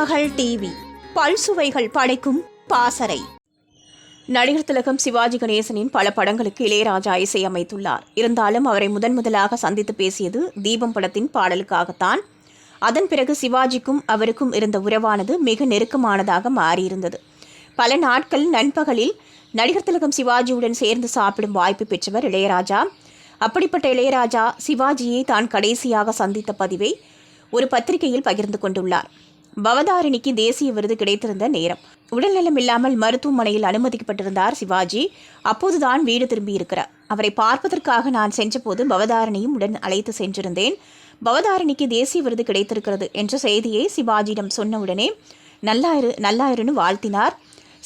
மகள் டிவி. பல்சுவைகள் படைக்கும் பாசறை. நடிகர் திலகம் சிவாஜி கணேசனின் பல படங்களுக்கு இளையராஜா இசையமைத்துள்ளார். இருந்தாலும் அவரை முதன் முதலாக சந்தித்து பேசியது தீபம் படத்தின் பாடலுக்காகத்தான். அதன் பிறகு சிவாஜிக்கும் அவருக்கும் இருந்த உறவானது மிக நெருக்கமானதாக மாறியிருந்தது. பல நாட்கள் நண்பகலில் நடிகர் திலகம் சிவாஜியுடன் சேர்ந்து சாப்பிடும் வாய்ப்பு பெற்றவர் இளையராஜா. அப்படிப்பட்ட இளையராஜா சிவாஜியை தான் கடைசியாக சந்தித்த பதிவை ஒரு பத்திரிகையில் பகிர்ந்து கொண்டுள்ளார். பவதாரிணிக்கு தேசிய விருது கிடைத்திருந்த நேரம். உடல்நலம் இல்லாமல் மருத்துவமனையில் அனுமதிக்கப்பட்டிருந்தார் சிவாஜி. அப்போதுதான் வீடு திரும்பியிருக்கிறார். அவரை பார்ப்பதற்காக நான் சென்றபோது பவதாரணியும் உடன் அழைத்து சென்றிருந்தேன். பவதாரணிக்கு தேசிய விருது கிடைத்திருக்கிறது என்ற செய்தியை சிவாஜியிடம் சொன்னவுடனே நல்லாயிரு நல்லாயிருன்னு வாழ்த்தினார்.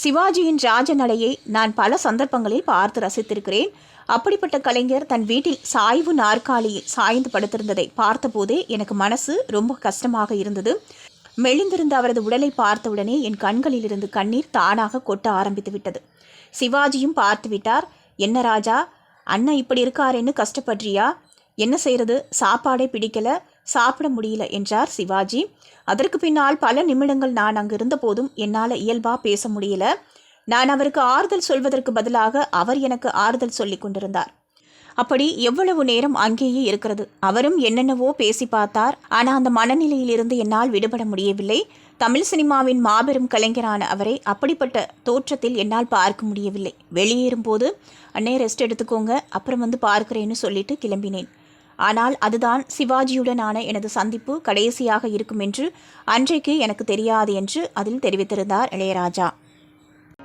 சிவாஜியின் ராஜநடையை நான் பல சந்தர்ப்பங்களில் பார்த்து ரசித்திருக்கிறேன். அப்படிப்பட்ட கலைஞர் தன் வீட்டில் சாய்வு நாற்காலியில் சாய்ந்து படுத்திருந்ததை பார்த்தபோதே எனக்கு மனசு ரொம்ப கஷ்டமாக இருந்தது. மெலிந்திருந்த அவரது உடலை பார்த்தவுடனே என் கண்களிலிருந்து கண்ணீர் தானாக கொட்ட ஆரம்பித்து விட்டது. சிவாஜியும் பார்த்து விட்டார் என்ன ராஜா அண்ணன் இப்படி இருக்காருன்னு கஷ்டப்படுறியா? என்ன செய்யறது சாப்பாடே பிடிக்கல சாப்பிட முடியல என்றார் சிவாஜி. அதற்கு பின்னால் பல நிமிடங்கள் நான் அங்கு இருந்தபோதும் என்னால் இயல்பா பேச முடியல. நான் அவருக்கு ஆறுதல் சொல்வதற்கு பதிலாக அவர் எனக்கு ஆறுதல் சொல்லிக் கொண்டிருந்தார். அப்படி எவ்வளவு நேரம் அங்கேயே இருக்கிறது? அவரும் என்னென்னவோ பேசி பார்த்தார். ஆனால் அந்த மனநிலையிலிருந்து என்னால் விடுபட முடியவில்லை. தமிழ் சினிமாவின் மாபெரும் கலைஞரான அவரை அப்படிப்பட்ட தோற்றத்தில் என்னால் பார்க்க முடியவில்லை. வெளியேறும்போது அண்ணே ரெஸ்ட் எடுத்துக்கோங்க. அப்புறம் வந்து பார்க்கிறேன்னு சொல்லிட்டு கிளம்பினேன். ஆனால் அதுதான் சிவாஜியுடனான எனது சந்திப்பு கடைசியாக இருக்கும் என்று அன்றைக்கு எனக்கு தெரியாது என்று அதில் தெரிவித்திருந்தார் இளையராஜா.